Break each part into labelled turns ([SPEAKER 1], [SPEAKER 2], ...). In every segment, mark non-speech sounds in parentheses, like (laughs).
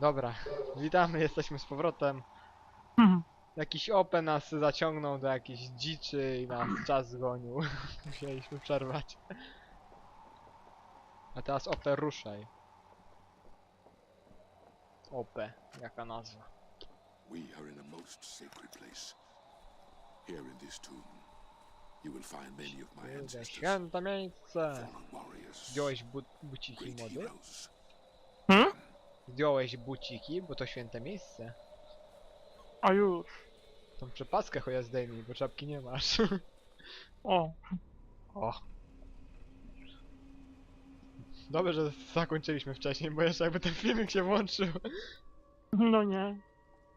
[SPEAKER 1] Dobra, witamy, jesteśmy z powrotem.
[SPEAKER 2] Hmm.
[SPEAKER 1] Jakiś OP nas zaciągnął do jakiejś dziczy i nas czas zgonił. (laughs) Musieliśmy przerwać. A teraz OP ruszaj. OP, jaka nazwa.
[SPEAKER 3] We are in a most sacred place. Here in this tomb, you will find many of my ancestors,
[SPEAKER 1] święte miejsce. Zdjąłeś bu buciki,
[SPEAKER 3] heroes.
[SPEAKER 2] Hmm?
[SPEAKER 1] Zdjąłeś buciki, bo to święte miejsce.
[SPEAKER 2] A już.
[SPEAKER 1] Tą przepaskę choja zdejmij, bo czapki nie masz.
[SPEAKER 2] O. (laughs)
[SPEAKER 1] O. Dobrze, że zakończyliśmy wcześniej, bo jeszcze jakby ten filmik się włączył.
[SPEAKER 2] No nie.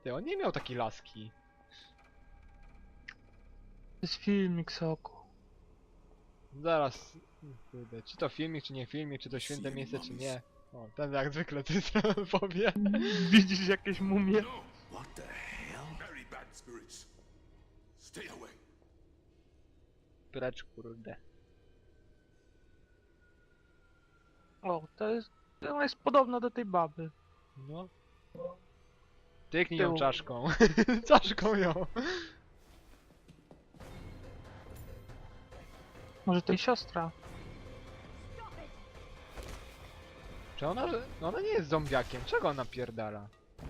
[SPEAKER 1] Ty, on nie miał takiej laski.
[SPEAKER 2] To jest filmik soku.
[SPEAKER 1] Zaraz, kurde, czy to filmik, czy nie filmik, czy to święte miejsce, czy nie. O, ten jak zwykle ty (laughs) powie. (laughs)
[SPEAKER 2] Widzisz jakieś mumie?
[SPEAKER 3] What the hell? Very bad spirits. Stay away.
[SPEAKER 1] Precz, kurde.
[SPEAKER 2] O, to jest... To jest podobna do tej baby.
[SPEAKER 1] No. Tyknij ją
[SPEAKER 2] Tył.
[SPEAKER 1] czaszką. (laughs) czaszką ją.
[SPEAKER 2] Może to jej siostra?
[SPEAKER 1] Czy ona, no ona nie jest zombiakiem, czego ona pierdala?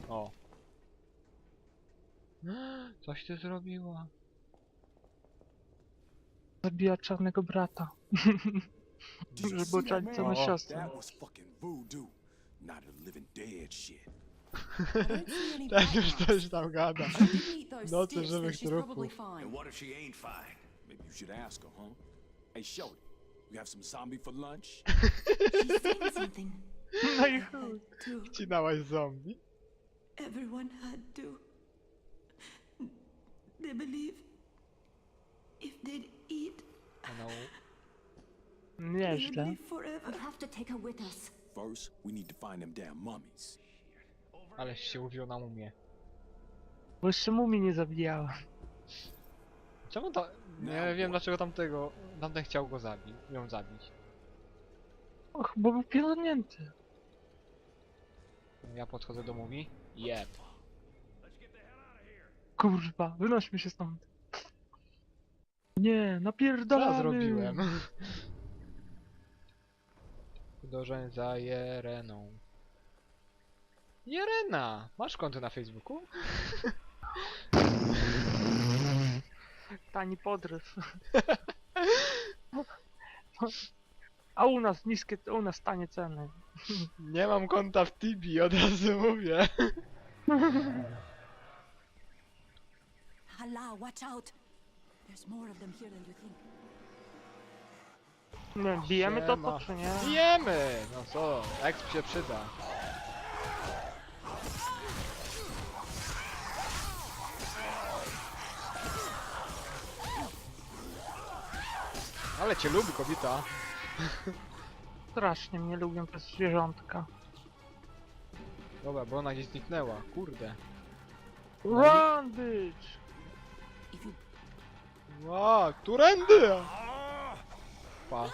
[SPEAKER 1] O. (gasps) Coś ty zrobiła.
[SPEAKER 2] Zabija czarnego brata. Żeby ocalić całą siostrę.
[SPEAKER 1] Ten już coś tam gada. Nocy
[SPEAKER 4] sticks,
[SPEAKER 1] żywych
[SPEAKER 4] she's
[SPEAKER 1] trupów.
[SPEAKER 5] And what if she ain't fine? Maybe you should ask her, huh? Hey, Shorty, you have some zombie for lunch? (laughs)
[SPEAKER 4] She said something.
[SPEAKER 2] No i chuj.
[SPEAKER 1] Wcinałaś zombie?
[SPEAKER 4] everyone had to. They believe if they'd eat,
[SPEAKER 1] No.
[SPEAKER 4] they'd
[SPEAKER 2] Nieźle.
[SPEAKER 4] live forever.
[SPEAKER 6] We have to take her with us.
[SPEAKER 5] First, we need to find them damn mummies.
[SPEAKER 1] Aleś się uwił na mumie.
[SPEAKER 2] Bo jeszcze mumii nie zabijała.
[SPEAKER 1] Czemu to... Nie wiem dlaczego tamtego... Tamten chciał go zabić. Ją zabić.
[SPEAKER 2] Och, bo był pierdolnięty.
[SPEAKER 1] Ja podchodzę do mumii. Jeb.
[SPEAKER 2] Kurwa, wynośmy się stąd. Nie,
[SPEAKER 1] Co
[SPEAKER 2] napierdalamy.
[SPEAKER 1] ja zrobiłem? (laughs) Podążaj za Jereną. Jerena! Masz konto na Facebooku? (laughs)
[SPEAKER 2] Tani podryw. (laughs) A u nas niskie, u nas tanie ceny.
[SPEAKER 1] Nie mam konta w Tibi, od razu mówię.
[SPEAKER 6] Hala, watch out. There's more of them here than you think.
[SPEAKER 2] Wiem, bijemy to,
[SPEAKER 1] Siema.
[SPEAKER 2] to czy nie?
[SPEAKER 1] Bijemy! No co, exp się przyda. Ale cię lubi kobieta. (laughs)
[SPEAKER 2] Strasznie mnie lubią te zwierzątka.
[SPEAKER 1] Dobra, bo ona gdzieś zniknęła, kurde.
[SPEAKER 2] Run, bitch!
[SPEAKER 1] Ła, którędy? Pa.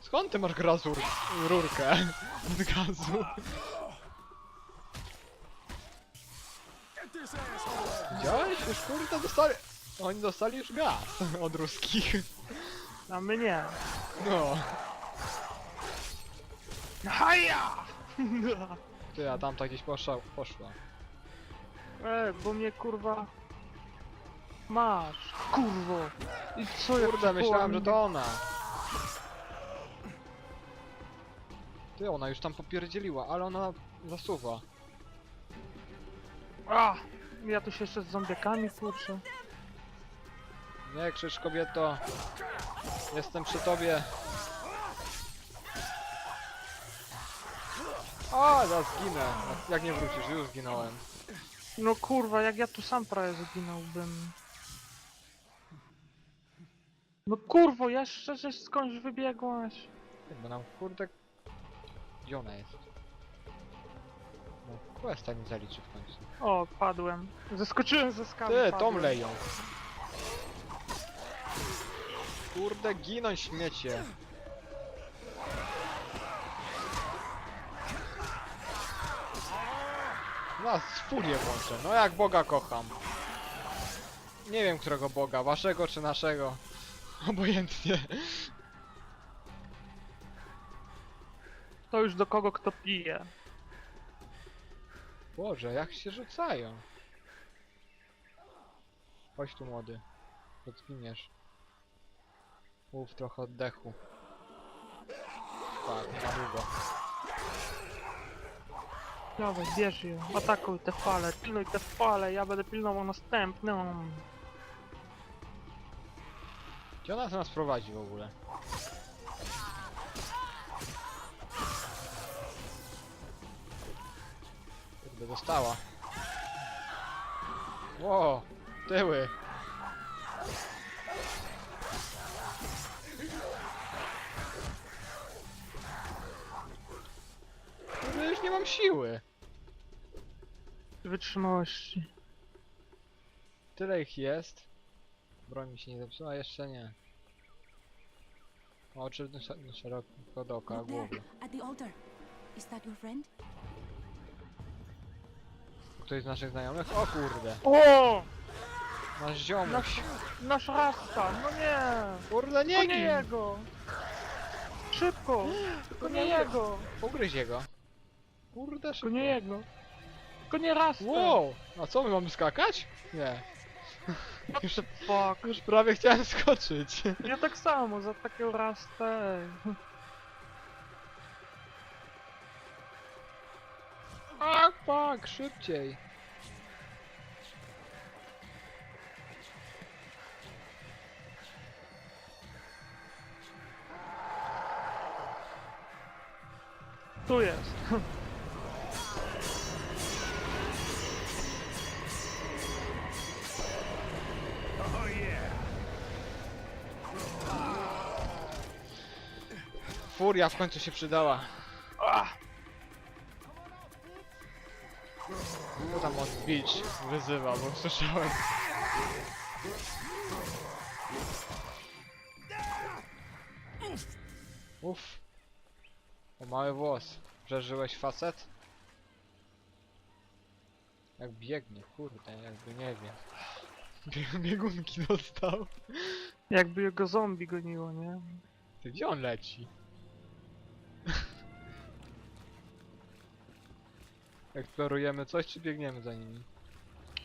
[SPEAKER 1] Skąd ty masz grazur, rurkę (laughs) z gazu? Widziałeś? Już kurde dostali... Oni dostali już gaz (laughs) od ruskich.
[SPEAKER 2] A my nie.
[SPEAKER 1] No.
[SPEAKER 2] Haja!
[SPEAKER 1] Ty, a tamta gdzieś poszła. poszła.
[SPEAKER 2] E, bo mnie kurwa... Masz, kurwo! I co ja
[SPEAKER 1] Kurde,
[SPEAKER 2] tu
[SPEAKER 1] myślałem, że to ona. Ty, ona już tam popierdzieliła, ale ona zasuwa.
[SPEAKER 2] A! Ja tu się jeszcze z zombiakami kurczę.
[SPEAKER 1] Nie krzycz kobieto. Jestem przy tobie. A, ja zginę. Jak nie wrócisz, już zginąłem.
[SPEAKER 2] No kurwa, jak ja tu sam prawie zaginąłbym. No kurwo, jeszcze żeś skądś wybiegłaś.
[SPEAKER 1] Bo nam kurde... Gdzie ona jest? No, questa nie zaliczy w końcu.
[SPEAKER 2] O, padłem. Zeskoczyłem ze skały.
[SPEAKER 1] Ty,
[SPEAKER 2] padłem.
[SPEAKER 1] Tom leją. Kurde, ginąć śmiecie. No, furię włączę. No jak Boga kocham. Nie wiem, którego Boga, waszego czy naszego. (laughs) Obojętnie.
[SPEAKER 2] To już do kogo kto pije.
[SPEAKER 1] Boże, jak się rzucają. Chodź tu młody. Podginiesz. Mów trochę oddechu. Tak, na długo.
[SPEAKER 2] Dawaj, bierz je. Atakuj te fale, pilnuj te fale, ja będę pilnował następną.
[SPEAKER 1] Gdzie ona nas prowadzi w ogóle? Kurde, dostała. Ło, tyły. Już nie mam siły.
[SPEAKER 2] Wytrzymałości.
[SPEAKER 1] Tyle ich jest. Broń mi się nie zepsuła, jeszcze nie. Oczy sz- szeroko dookoła
[SPEAKER 6] Look there,
[SPEAKER 1] głowy.
[SPEAKER 6] at the altar. Is that your friend?
[SPEAKER 1] Ktoś z naszych znajomych? O kurde,
[SPEAKER 2] O!
[SPEAKER 1] nasz ziomuś.
[SPEAKER 2] Nasz, nasz rasta, no nie!
[SPEAKER 1] Kurde,
[SPEAKER 2] To
[SPEAKER 1] nie
[SPEAKER 2] nie
[SPEAKER 1] gin!
[SPEAKER 2] jego! Szybko! To nie jego!
[SPEAKER 1] Ugryź jego. Kurde,
[SPEAKER 2] To
[SPEAKER 1] szybko.
[SPEAKER 2] nie jego! To nie rasta!
[SPEAKER 1] Wow! A co, my mamy skakać? Nie. Już,
[SPEAKER 2] Fuck!
[SPEAKER 1] już prawie chciałem skoczyć.
[SPEAKER 2] Ja tak samo, za takiego rastę.
[SPEAKER 1] A, fuck, szybciej.
[SPEAKER 2] Tu jest.
[SPEAKER 1] Furia w końcu się przydała.
[SPEAKER 2] Ah!
[SPEAKER 1] Co tam od Beach wyzywa, bo słyszałem. Uff. O mały włos. Przeżyłeś facet? Jak biegnie, kurde, jakby nie wiem. Bie- (laughs) Biegunki dostał.
[SPEAKER 2] Jakby jego zombie goniło, nie?
[SPEAKER 1] Ty gdzie on leci? Eksplorujemy coś, czy biegniemy za nimi?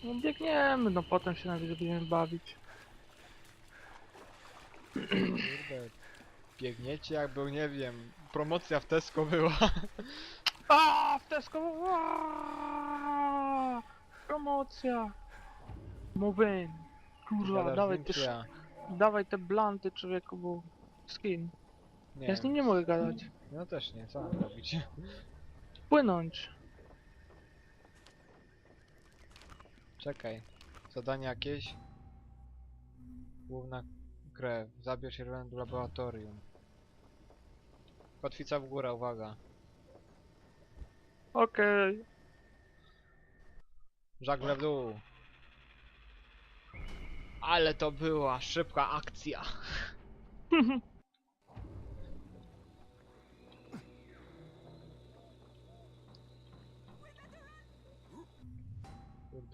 [SPEAKER 2] No biegniemy, no potem się nawet będziemy bawić.
[SPEAKER 1] Kurde. Biegniecie jakby, nie wiem, promocja w Tesco była. (laughs)
[SPEAKER 2] A w Tesco! Aaaa! Promocja! In. Kurwa, dawaj te, sz- dawaj te blanty człowieku, bo skin.
[SPEAKER 1] Nie
[SPEAKER 2] Ja z nim nie mogę gadać.
[SPEAKER 1] No też nie, co mam robić?
[SPEAKER 2] Płynąć.
[SPEAKER 1] Czekaj. Zadanie jakieś? Główna krew. Zabierz Irwin do laboratorium. Kotwica w górę, uwaga.
[SPEAKER 2] Okej.
[SPEAKER 1] Żagle w dół. Ale to była szybka akcja. (laughs)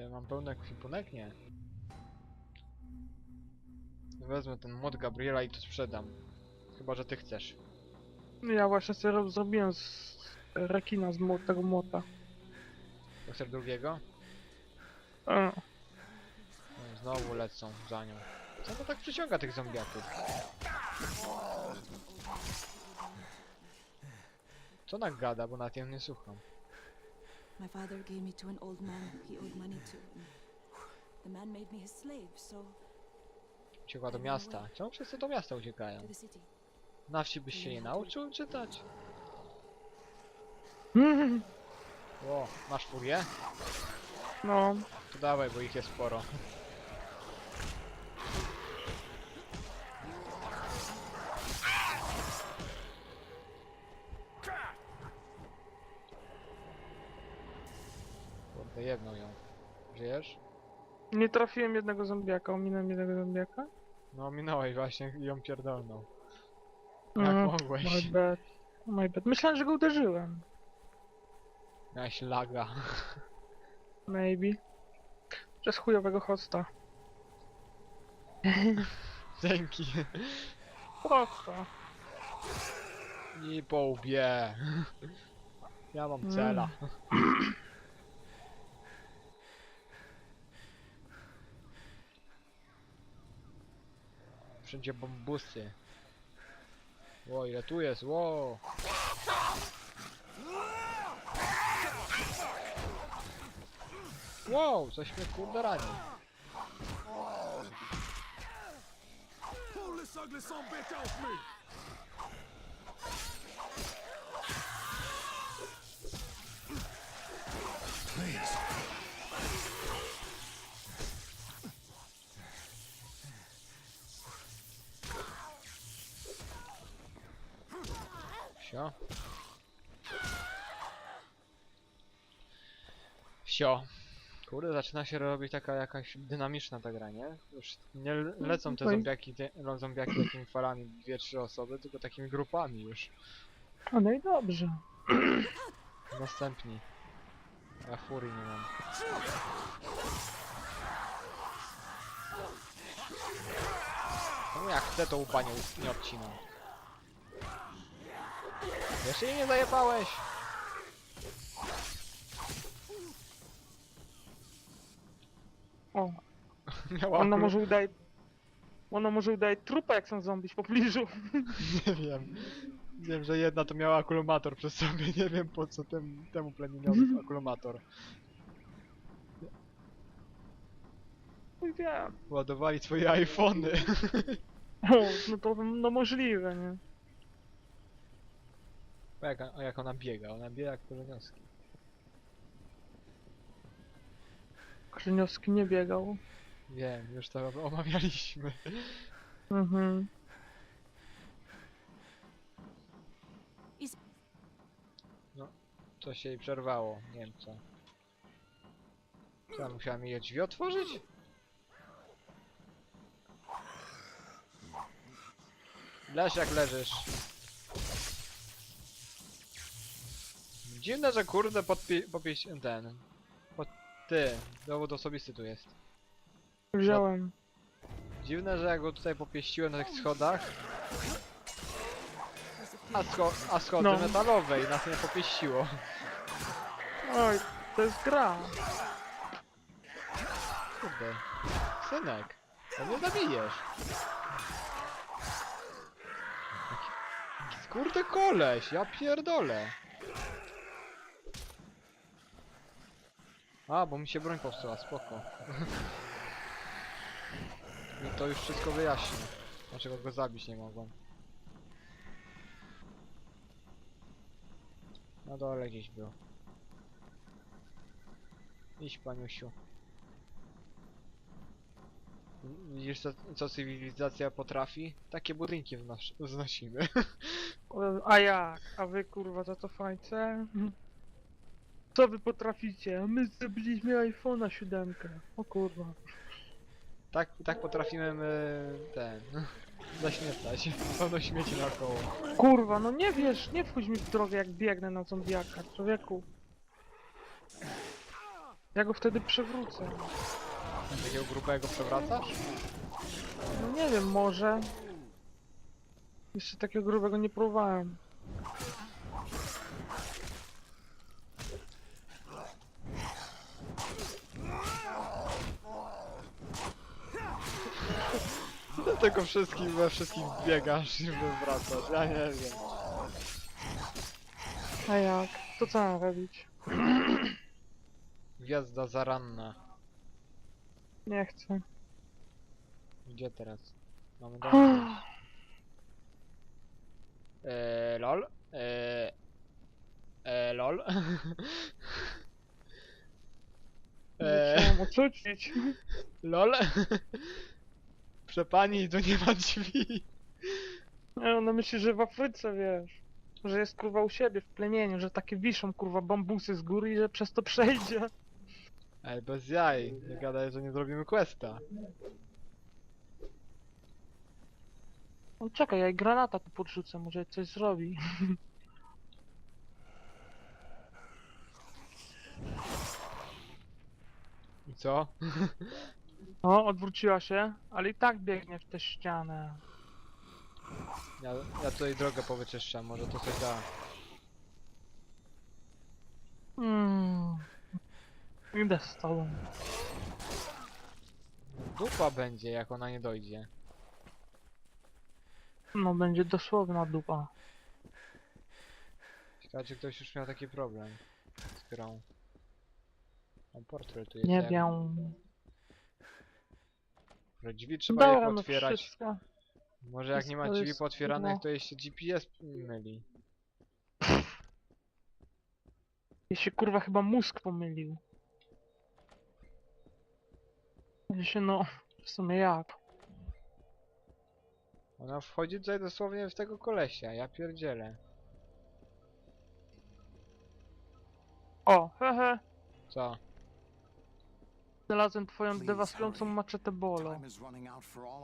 [SPEAKER 1] Mam pełny kwipunek? Nie. Wezmę ten mod Gabriela i to sprzedam. Chyba, że ty chcesz.
[SPEAKER 2] Ja właśnie sobie rob- zrobiłem z rekina z tego młota.
[SPEAKER 1] To chcesz drugiego?
[SPEAKER 2] E,
[SPEAKER 1] No, znowu lecą za nią. Co to tak przyciąga tych zombiaków? Co tak gada, bo na tym nie słucham.
[SPEAKER 6] My father gave me to an old man he owed money to. The man made me his slave, so
[SPEAKER 1] Uciekła do miasta. Czemu wszyscy do miasta uciekają?
[SPEAKER 6] to the city.
[SPEAKER 1] Na wsi byś się nie nauczył czytać? (laughs) O, masz furię?
[SPEAKER 2] No,
[SPEAKER 1] To dawaj, bo ich jest sporo. Jedną ją. Żyjesz?
[SPEAKER 2] nie trafiłem jednego zombiaka, ominąłem jednego zombiaka.
[SPEAKER 1] No, minąłeś właśnie i ją pierdolną.
[SPEAKER 2] Mm,
[SPEAKER 1] Jak mogłeś?
[SPEAKER 2] My bad. My bad. Myślałem, że go uderzyłem.
[SPEAKER 1] Miałeś laga.
[SPEAKER 2] Maybe. Przez chujowego hosta. (laughs)
[SPEAKER 1] Dzięki.
[SPEAKER 2] Spoko.
[SPEAKER 1] I po łbie. Ja mam
[SPEAKER 2] Mm.
[SPEAKER 1] cela. Wszędzie bambusy. Ło, ile tu jest, ło! Wow, coś mnie kurde rani.
[SPEAKER 5] Pull this ugly son bitch off me!
[SPEAKER 1] Wsio. Wsio. Kurde, zaczyna się robić taka jakaś dynamiczna ta gra, nie? Już nie le- lecą te zombiaki, te, no, zombiaki takimi falami, dwie, trzy osoby, tylko takimi grupami już.
[SPEAKER 2] A no i dobrze. (clears throat)
[SPEAKER 1] Następni. Ja furii nie mam. No jak chcę to łba nie, odcinam. Jeszcze jej nie zajebałeś!
[SPEAKER 2] O, (laughs)
[SPEAKER 1] Miała
[SPEAKER 2] ona może udaje... Ona może udaje trupa jak są zombie w pobliżu. (laughs)
[SPEAKER 1] Nie wiem. Wiem, że jedna to miała akumulator przy sobie, nie wiem po co tem, temu plemioniowi akumulator.
[SPEAKER 2] Chuj wiem.
[SPEAKER 1] Ładowali swoje iPhony.
[SPEAKER 2] O, no to no możliwe, nie?
[SPEAKER 1] O jak, o jak ona biega, ona biega jak korzeniowski.
[SPEAKER 2] Krzyniowski nie biegał.
[SPEAKER 1] Wiem, już to omawialiśmy.
[SPEAKER 2] Mhm.
[SPEAKER 1] Coś jej przerwało, nie wiem co. Co, ja musiałem jej drzwi otworzyć? Leż jak leżysz. Dziwne, że kurde podpi... popieś... ten... Pod... Ty, dowód osobisty tu jest.
[SPEAKER 2] Wziąłem.
[SPEAKER 1] Dziwne, że jak go tutaj popieściłem na tych schodach... A, scho a schody
[SPEAKER 2] No.
[SPEAKER 1] metalowe i nas nie popieściło.
[SPEAKER 2] Oj, to jest gra.
[SPEAKER 1] Kurde. Synek, to nie zabijesz. Jaki- jaki Kurde koleś, ja pierdolę. A, bo mi się broń popsuła, spoko. (laughs) I to już wszystko wyjaśni. Dlaczego go zabić nie mogłem. Na dole gdzieś był. Idź paniusiu. Widzisz co, co cywilizacja potrafi? Takie budynki wnos wznosimy. (laughs)
[SPEAKER 2] A jak? A wy kurwa za to fajce? Co wy potraficie? A my zrobiliśmy iPhone'a 7. O kurwa.
[SPEAKER 1] tak, tak potrafimy my, ten... (laughs) Zaśmiecać. (laughs) Pełno śmieci naokoło.
[SPEAKER 2] Kurwa, no nie wiesz, nie wchodź mi w drogę jak biegnę na zombiaka, człowieku. Ja go wtedy przewrócę.
[SPEAKER 1] Takiego grubego przewracasz?
[SPEAKER 2] No nie wiem, może. Jeszcze takiego grubego nie próbowałem.
[SPEAKER 1] Dlatego wszystkich we wszystkich biegasz i wywracasz. Ja nie wiem.
[SPEAKER 2] A jak? To co mam robić?
[SPEAKER 1] Gwiazda zaranna.
[SPEAKER 2] Nie chcę.
[SPEAKER 1] Gdzie teraz? Mamy dom. Eee, lol. Eee, eee, lol. (laughs) Eee,
[SPEAKER 2] chciałem ocucić.
[SPEAKER 1] lol. Proszę pani, tu nie ma drzwi.
[SPEAKER 2] Nie, Ona myśli, że w Afryce, wiesz. Że jest kurwa u siebie w plemieniu, że takie wiszą kurwa bambusy z góry i że przez to przejdzie.
[SPEAKER 1] Ej, bez jaj. Nie gadaj, że nie zrobimy questa.
[SPEAKER 2] No czekaj, ja jej granata tu podrzucę, może coś zrobi.
[SPEAKER 1] I co? (laughs)
[SPEAKER 2] O, odwróciła się, ale i tak biegnie w tę ścianę.
[SPEAKER 1] Ja, ja tutaj drogę powyczyszczam, może to coś da.
[SPEAKER 2] Mm. Idę z tobą.
[SPEAKER 1] Dupa będzie, jak ona nie dojdzie.
[SPEAKER 2] No będzie dosłowna dupa.
[SPEAKER 1] Ciekawe, czy ktoś już miał taki problem z grą. Mam portret tu jest.
[SPEAKER 2] Nie wiem.
[SPEAKER 1] Że Drzwi trzeba je
[SPEAKER 2] no
[SPEAKER 1] otwierać.
[SPEAKER 2] wszystko.
[SPEAKER 1] Może jak nie ma
[SPEAKER 2] wszystko
[SPEAKER 1] drzwi
[SPEAKER 2] jest-
[SPEAKER 1] pootwieranych,
[SPEAKER 2] no.
[SPEAKER 1] to jeszcze GPS myli.
[SPEAKER 2] Ja się kurwa chyba mózg pomylił. Ja się no, w sumie jak?
[SPEAKER 1] Ona wchodzi tutaj dosłownie w tego kolesia, ja pierdzielę.
[SPEAKER 2] O, hehe,
[SPEAKER 1] Co?
[SPEAKER 2] Znalazłem twoją
[SPEAKER 5] Please,
[SPEAKER 2] dewastującą maczetę bolo.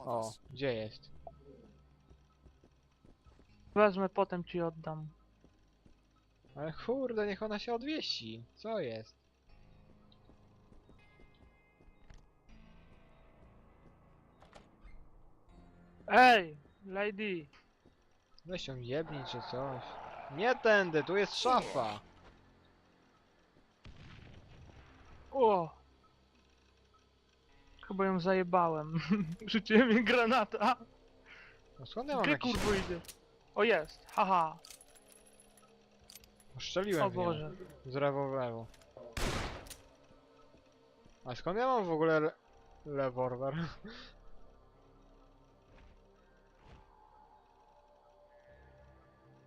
[SPEAKER 1] O, gdzie jest?
[SPEAKER 2] Wezmę, potem ci oddam.
[SPEAKER 1] Ale kurde, niech ona się odwiesi. Co jest?
[SPEAKER 2] Ej, lady!
[SPEAKER 1] Weź ją jebnij czy coś. Nie tędy, tu jest szafa.
[SPEAKER 2] O! Chyba ją zajebałem. (laughs) Rzuciłem jej granata.
[SPEAKER 1] No skąd ja mam
[SPEAKER 2] Gdzie
[SPEAKER 1] jakiś...
[SPEAKER 2] kurwa idzie? O jest, haha.
[SPEAKER 1] Strzeliłem
[SPEAKER 2] O
[SPEAKER 1] w nią.
[SPEAKER 2] Boże.
[SPEAKER 1] Z lewo. A skąd ja mam w ogóle le rewolwer?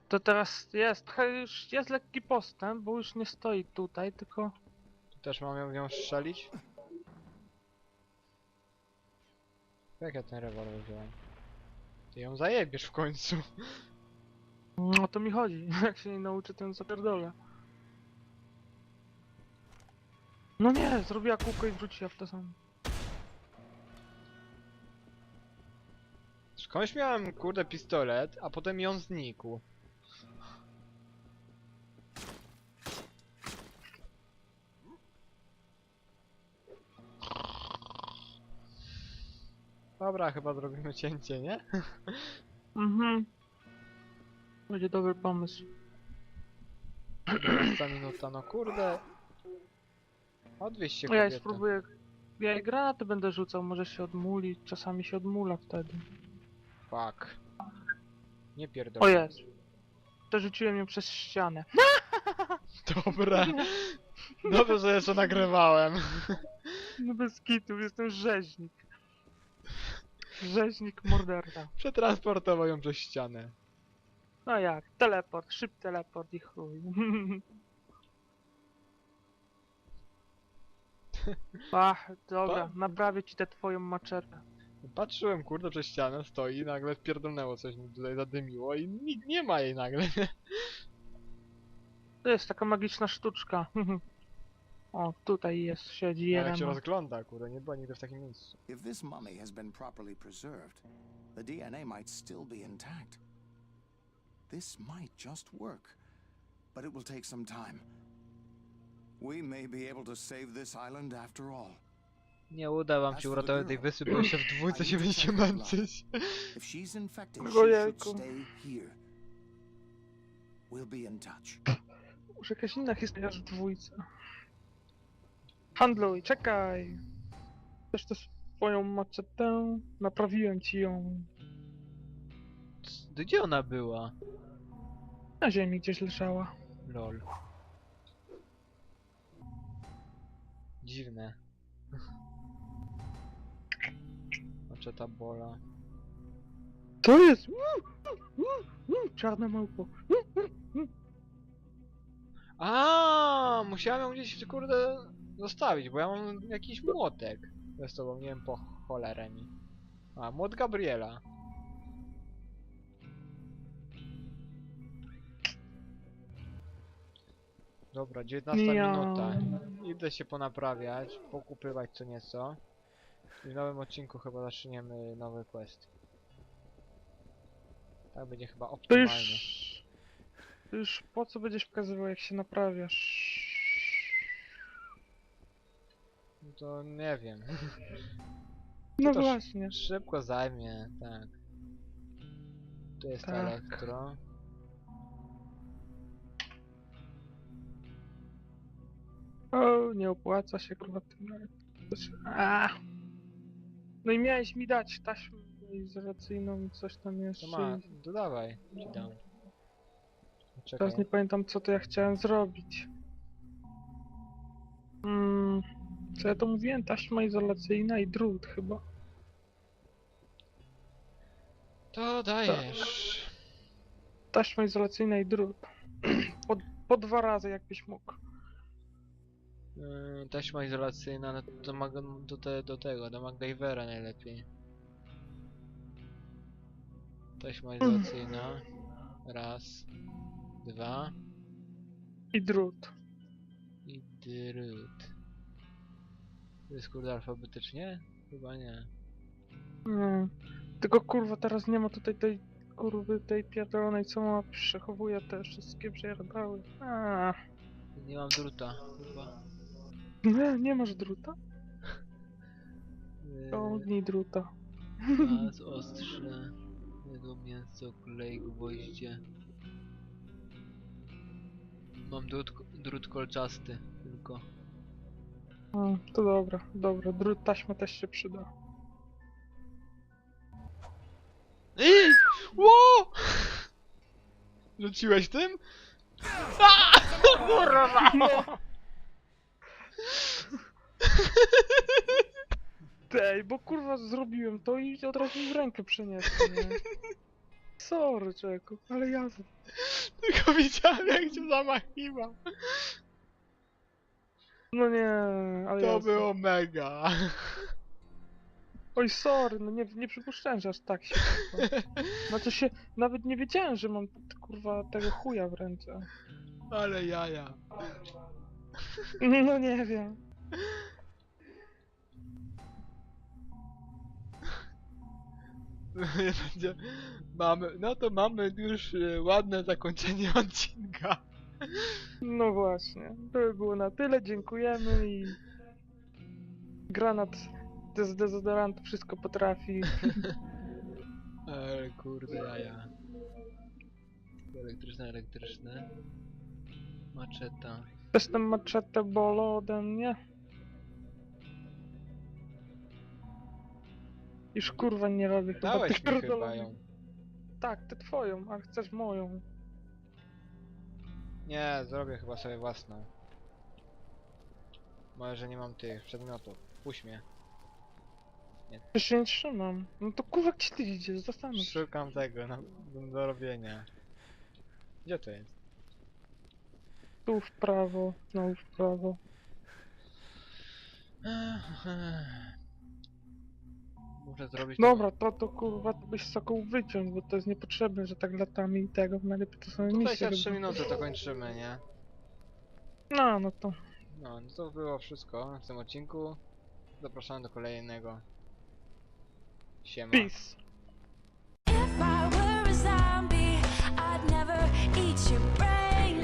[SPEAKER 2] To teraz jest, trochę już jest lekki postęp, bo już nie stoi tutaj, tylko...
[SPEAKER 1] Tu też mam ją w nią strzelić? Jak ja ten rewolwer wziąłem? Ty ją zajebiesz w końcu.
[SPEAKER 2] No to mi chodzi, (laughs) jak się nie nauczę, to ją zapierdolę. No nie, zrobiła kółko i wróciła w to samo.
[SPEAKER 1] Skądś miałem kurde pistolet, a potem ją znikł. Dobra, chyba zrobimy cięcie, nie? (laughs)
[SPEAKER 2] Mhm. Będzie dobry pomysł.
[SPEAKER 1] 20 minuta, no kurde. Odwieź się
[SPEAKER 2] ja jej
[SPEAKER 1] kobietę.
[SPEAKER 2] spróbuję... Ja jej granaty będę rzucał, może się odmuli, czasami się odmula wtedy.
[SPEAKER 1] Fuck. Nie
[SPEAKER 2] O
[SPEAKER 1] pierdolę.
[SPEAKER 2] jest. Przerzuciłem ją przez ścianę. (laughs)
[SPEAKER 1] Dobra. Dobrze, że jeszcze nagrywałem.
[SPEAKER 2] No bez kitów, jestem rzeźnik. Rzeźnik morderca.
[SPEAKER 1] Przetransportował ją przez ścianę.
[SPEAKER 2] No jak, teleport, szyb teleport i chuj. (laughs) Ach, dobra,
[SPEAKER 1] Pa-
[SPEAKER 2] naprawię ci tę twoją maczetę.
[SPEAKER 1] Patrzyłem, kurde, przez ścianę stoi i nagle pierdolnęło coś mi tutaj zadymiło i nikt nie ma jej nagle. (laughs)
[SPEAKER 2] To jest taka magiczna sztuczka. (laughs) O, tutaj jest, siedzi
[SPEAKER 1] A jak się
[SPEAKER 2] jeden.
[SPEAKER 1] rozgląda, kurde, nie była nigdy w takim miejscu.
[SPEAKER 5] If this mummy has been properly preserved, the DNA might still be intact. This might just work, but it will take some time. We may be able to save this island after all.
[SPEAKER 1] Nie uda wam się uratować tej wyspy, bo jeszcze w dwójce się będziecie męczyć.
[SPEAKER 5] If she's infected, she should
[SPEAKER 2] jejku.
[SPEAKER 5] stay here. We'll be in touch.
[SPEAKER 2] Może jakaś inna historia w dwójce. Handluj, czekaj. Też twoją maczetę? Naprawiłem ci ją.
[SPEAKER 1] C- Gdzie ona była?
[SPEAKER 2] Na ziemi gdzieś leżała.
[SPEAKER 1] Lol. Dziwne. (laughs) Oczeta bola.
[SPEAKER 2] To jest! Czarne małpo.
[SPEAKER 1] A, musiałem ją gdzieś kurde zostawić, bo ja mam jakiś młotek. ze sobą, nie wiem po cholerę mi. A, młot Gabriela. Dobra, 19
[SPEAKER 2] Ja.
[SPEAKER 1] minuta. Idę się ponaprawiać, pokupywać co nieco. I w nowym odcinku chyba zaczniemy nowy quest. Tak będzie chyba optymalnie.
[SPEAKER 2] już... To już po co będziesz pokazywał jak się naprawiasz?
[SPEAKER 1] No to nie wiem.
[SPEAKER 2] No
[SPEAKER 1] to
[SPEAKER 2] właśnie.
[SPEAKER 1] Szybko zajmie, tak. Tu jest
[SPEAKER 2] Tak.
[SPEAKER 1] elektro.
[SPEAKER 2] O, nie opłaca się kurwa tym. No i miałeś mi dać taśmę izolacyjną i coś tam
[SPEAKER 1] To
[SPEAKER 2] jeszcze.
[SPEAKER 1] ma, to dawaj, ci dam. Czekaj.
[SPEAKER 2] Teraz nie pamiętam co to ja chciałem zrobić. Mm, co ja to mówiłem? Taśma izolacyjna i drut chyba.
[SPEAKER 1] To dajesz.
[SPEAKER 2] Taśma izolacyjna i drut. (clears throat) Po, po dwa razy jakbyś mógł.
[SPEAKER 1] Yy, taśma izolacyjna, no to mag do, te, do tego, do MacGyvera najlepiej. Taśma izolacyjna. Raz. Dwa.
[SPEAKER 2] I drut.
[SPEAKER 1] I drut. To jest kurde alfabetycznie? Chyba nie.
[SPEAKER 2] Nie. Tylko kurwa teraz nie ma tutaj tej kurwy tej pierdolonej co ma przechowuje te wszystkie. A,
[SPEAKER 1] Nie mam druta. Chyba.
[SPEAKER 2] nie, nie masz druta?
[SPEAKER 1] Yy,
[SPEAKER 2] Ciągnij druta.
[SPEAKER 1] Pas, (laughs) ostrze. Jego mięso, klej, gwoździe. Mam drut, drut kolczasty tylko.
[SPEAKER 2] A, to dobra, dobra, drut taśma też się przyda.
[SPEAKER 1] Ej! Ło! Rzuciłeś tym? A! Kurwa!
[SPEAKER 2] Tej, bo kurwa zrobiłem to i od razu w rękę przeniosłem, nie? Sorry, czeku, ale ja...
[SPEAKER 1] Tylko widziałem jak cię zamachiwał.
[SPEAKER 2] No nie, ale
[SPEAKER 1] To
[SPEAKER 2] ja...
[SPEAKER 1] było mega.
[SPEAKER 2] Oj, sorry, no nie, nie przypuszczałem, że aż tak się... Znaczy się, nawet nie wiedziałem, że mam kurwa tego chuja w ręce.
[SPEAKER 1] Ale jaja.
[SPEAKER 2] No nie wiem. (laughs)
[SPEAKER 1] Będzie- mamy, no to mamy już e, ładne zakończenie (laughs) odcinka.
[SPEAKER 2] No właśnie, to by było na tyle, dziękujemy i... Granat z dezodorantu wszystko potrafi. (laughs)
[SPEAKER 1] Ale kurde jaja. Elektryczne, elektryczne. Maczeta.
[SPEAKER 2] Też ten maczetę bolo ode mnie. Już kurwa nie robię chyba
[SPEAKER 1] Dałeś
[SPEAKER 2] tych
[SPEAKER 1] mi chyba
[SPEAKER 2] pierdolonych-
[SPEAKER 1] ją.
[SPEAKER 2] Tak, tę twoją, a chcesz moją.
[SPEAKER 1] Nie, zrobię chyba sobie własną. Może nie mam tych przedmiotów. Puść mnie.
[SPEAKER 2] Się nie trzymam. No to kurwa gdzie ty idziesz? Zastanów się.
[SPEAKER 1] Szukam tego no, do robienia. Gdzie to jest?
[SPEAKER 2] Tu w prawo, znowu w prawo.
[SPEAKER 1] Muszę zrobić
[SPEAKER 2] Dobra, to to kurwa to byś sokoł wyciął, bo to jest niepotrzebne, że tak latami i tego, najlepiej to są
[SPEAKER 1] Tutaj
[SPEAKER 2] misje.
[SPEAKER 1] za 3
[SPEAKER 2] robić.
[SPEAKER 1] minuty to kończymy, nie?
[SPEAKER 2] No, no to.
[SPEAKER 1] No, no to było wszystko w tym odcinku. Zapraszam do kolejnego. Siema.
[SPEAKER 2] Peace.
[SPEAKER 6] If I were a zombie, I'd never eat your brain.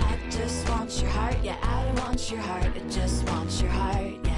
[SPEAKER 6] I just want your heart, yeah, I want your heart, I just want your heart, yeah.